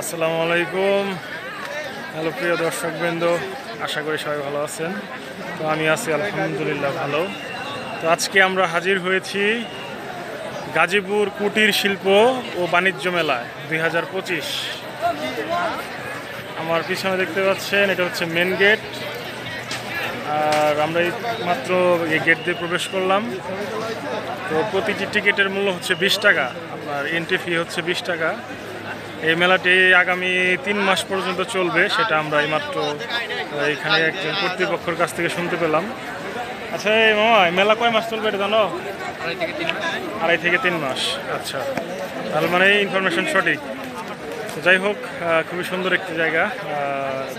আসসালামু আলাইকুম। হ্যালো, প্রিয় দর্শকবৃন্দ, আশা করি সবাই ভালো আছেন। তো আমি আছি আলহামদুলিল্লাহ ভালো। তো আজকে আমরা হাজির হয়েছি গাজীপুর কুটির শিল্প ও বাণিজ্য মেলায় দুই হাজার পঁচিশ। আমার পিছনে দেখতে পাচ্ছেন, এটা হচ্ছে মেন গেট আর আমরা মাত্র এই গেট দিয়ে প্রবেশ করলাম। তো প্রতিটি টিকিটের মূল্য হচ্ছে বিশ টাকা। আপনার এন্ট্রি ফি হচ্ছে বিশ টাকা। এই মেলাটি আগামী তিন মাস পর্যন্ত চলবে সেটা আমরা এইমাত্র এখানে একজন কর্তৃপক্ষের কাছ থেকে শুনতে পেলাম। আচ্ছা এই মামা মেলা কয় মাস চলবে এটা জানো? আড়াই থেকে তিন মাস। আচ্ছা। তাহলে মানে এই ইনফরমেশন সঠিক। যাই হোক খুবই সুন্দর একটি জায়গা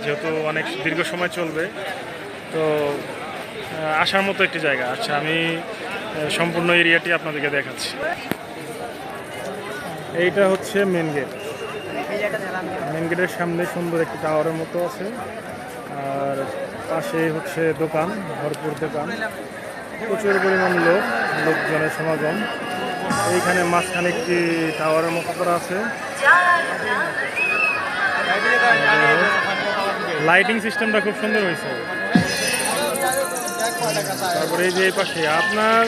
যেহেতু অনেক দীর্ঘ সময় চলবে তো আসার মতো একটি জায়গা। আচ্ছা আমি সম্পূর্ণ এরিয়াটি আপনাদেরকে দেখাচ্ছি। এইটা হচ্ছে মেন গেট মেন গেটের সামনে সুন্দর একটি টাওয়ারের মতো আছে। আর পাশে হচ্ছে দোকান, ভরপুর দোকান। প্রচুর পরিমাণ লোক, লোকজনের সমাগম। এইখানে মাঝখানে একটি টাওয়ারের মতো করা আছে। লাইটিং সিস্টেমটা খুব সুন্দর হয়েছে। তারপরে এই যে পাশে, আপনার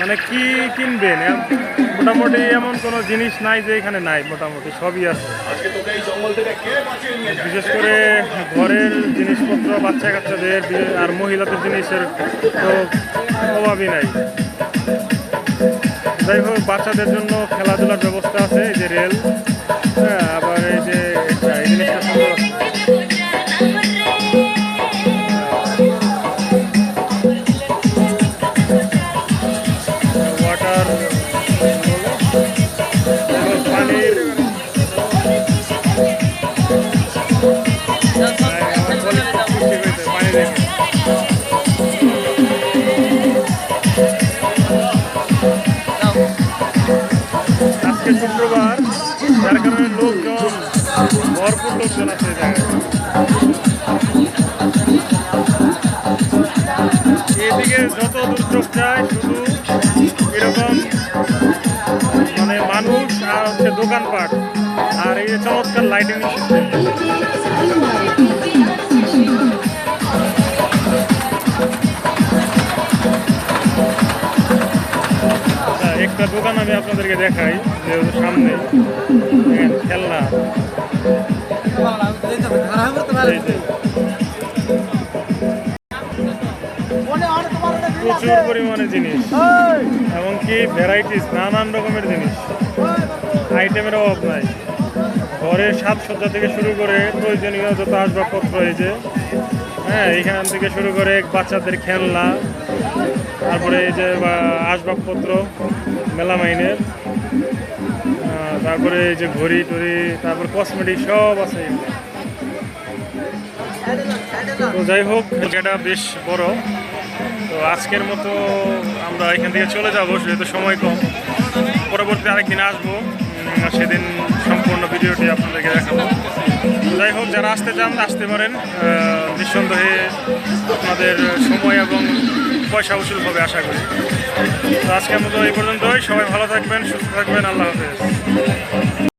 মানে কি কিনবেন? মোটামুটি এমন কোনো জিনিস নাই যে এখানে নাই মোটামুটি সবই আছে। বিশেষ করে ঘরের জিনিসপত্র বাচ্চা কাচ্চাদের আর মহিলাদের জিনিসের তো অভাবই নাই। যাই হোক বাচ্চাদের জন্য খেলাধুলার ব্যবস্থা আছে এই যে রেল। হ্যাঁ শুক্রবার যার কারণে লোকজন ভরপুর লোকজন আছে এদিকে যত দূর চোখ যায়, শুধু এরকম মানে মানুষ আর হচ্ছে দোকানপাট আর এই চমৎকার লাইটিং দোকান আমি আপনাদেরকে দেখাই যে সামনে খেলনা। প্রচুর পরিমাণে জিনিস, এমনকি ভ্যারাইটিস নানান রকমের জিনিস। আইটেমের অভাব নাই। ঘরের সাজসজ্জা থেকে শুরু করে প্রয়োজনীয় যত আসবাবপত্র যে হ্যাঁ এইখান থেকে শুরু করে বাচ্চাদের খেলনা তারপরে এই যে আসবাবপত্র মেলামাইনের আহ, তারপরে এই যে ঘড়ি টড়ি তারপর কসমেটিক সব আছে তো যাই হোক জায়গাটা বেশ বড়। তো আজকের মতো আমরা এখান থেকে চলে যাব যেহেতু সময় কম। পরবর্তী আরেকদিন আসব। সেদিন সম্পূর্ণ ভিডিওটি আপনাদেরকে দেখাবো। যাই হোক যারা আসতে চান আসতে পারেন। নিঃসন্দেহে আপনাদের সময় এবং পয়সা উসুল হবে আশা করি। তো আজকের মতো এই পর্যন্তই। সবাই ভালো থাকবেন, সুস্থ থাকবেন। আল্লাহ হাফেজ।